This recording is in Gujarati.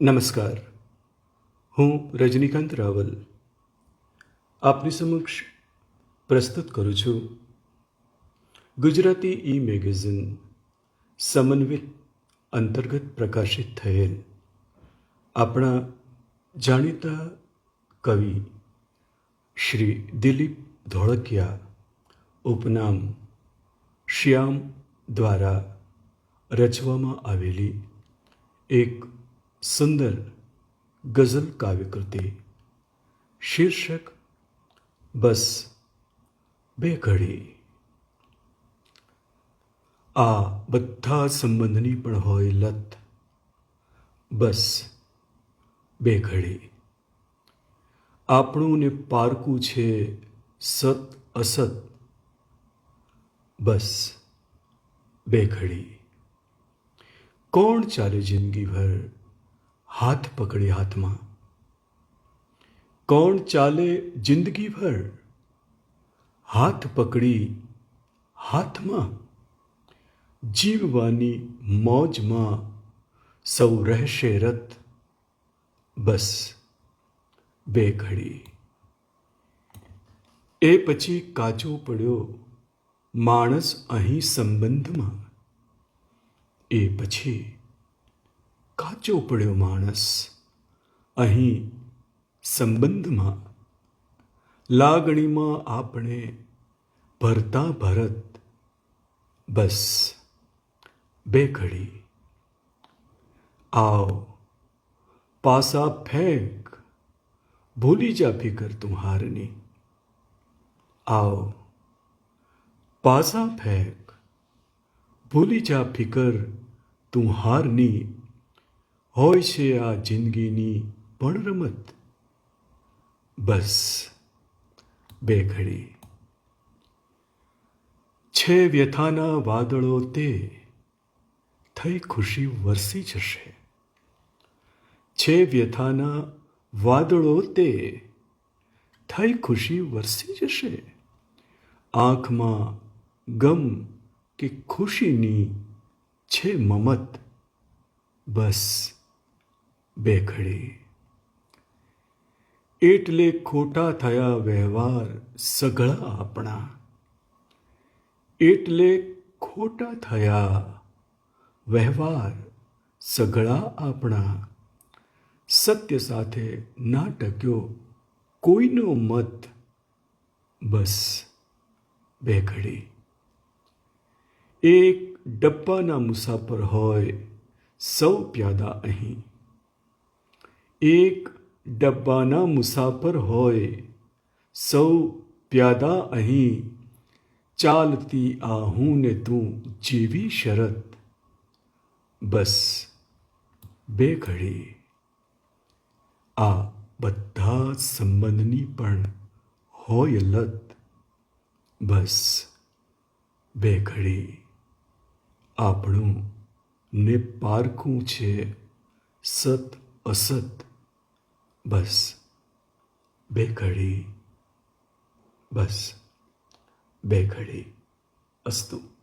નમસ્કાર. હું રજનીકાંત રાવલ. આપની સમક્ષ પ્રસ્તુત કરું છું ગુજરાતી ઈ મેગેઝિન સમન્વિત અંતર્ગત પ્રકાશિત થયેલ આપણા જાણીતા કવિ શ્રી દિલીપ ધોળકિયા ઉપનામ શ્યામ દ્વારા રચવામાં આવેલી એક સુંદર ગઝલ કાવ્યકૃતિ શીર્ષક, બસ બે ઘડી. આ બધા સંબંધની પણ હોય લત. બસ બે ઘડી. આપણું ને પારકું છે સત અસત. બસ બે ઘડી. કોણ ચાલે જિંદગીભર હાથ પકડી હાથમાં કોણ ચાલે જિંદગીભર હાથ પકડી હાથમાં જીવવાની મોજમાં સૌ રહેશે રત બસ બે ઘડી એ પછી કાચો પડ્યો માણસ અહીં સંબંધમાં એ પછી કાચો પડ્યો માણસ અહીં સંબંધમાં. લાગણીમાં આપણે ભરતા ભરત બસ બે ઘડી. આવ, પાસા ફેંક, ભૂલી જા ફિકર તુમ્હારની આવ, પાસા ફેંક, ભૂલી જા ફિકર હારની. હોય છે આ જિંદગીની પણ રમત? બસ, બે ઘડી. છે વ્યથાના વાદળો તે, થઈ ખુશી વરસી જશે. છે વ્યથાના વાદળો તે, થઈ ખુશી વરસી જશે. આંખમાં ગમ કે ખુશીની છે મમત? બસ બે ઘડી એટલે ખોટા થયા વ્યવહાર સઘળા આપણા. એટલે ખોટા થયા વ્યવહાર સઘળા આપણા. સત્ય સાથે ના ટક્યો કોઈનો મત બસ બેઘડી એક ડબ્બાના મુસાફર હોય સૌ પ્યાદા અહીં. એક ડબ્બાના મુસાફર હોય. સૌ પ્યાદા અહીં. ચાલતી આ હું ને તું જેવી શરત. બસ, બે ઘડી. આ બધા સંબંધની પણ હોય લત. બસ, બે ઘડી. આપણું ને પારખું છે સત અસત. બસ. બે ઘડી. બસ. બે ઘડી. અસ્તુ.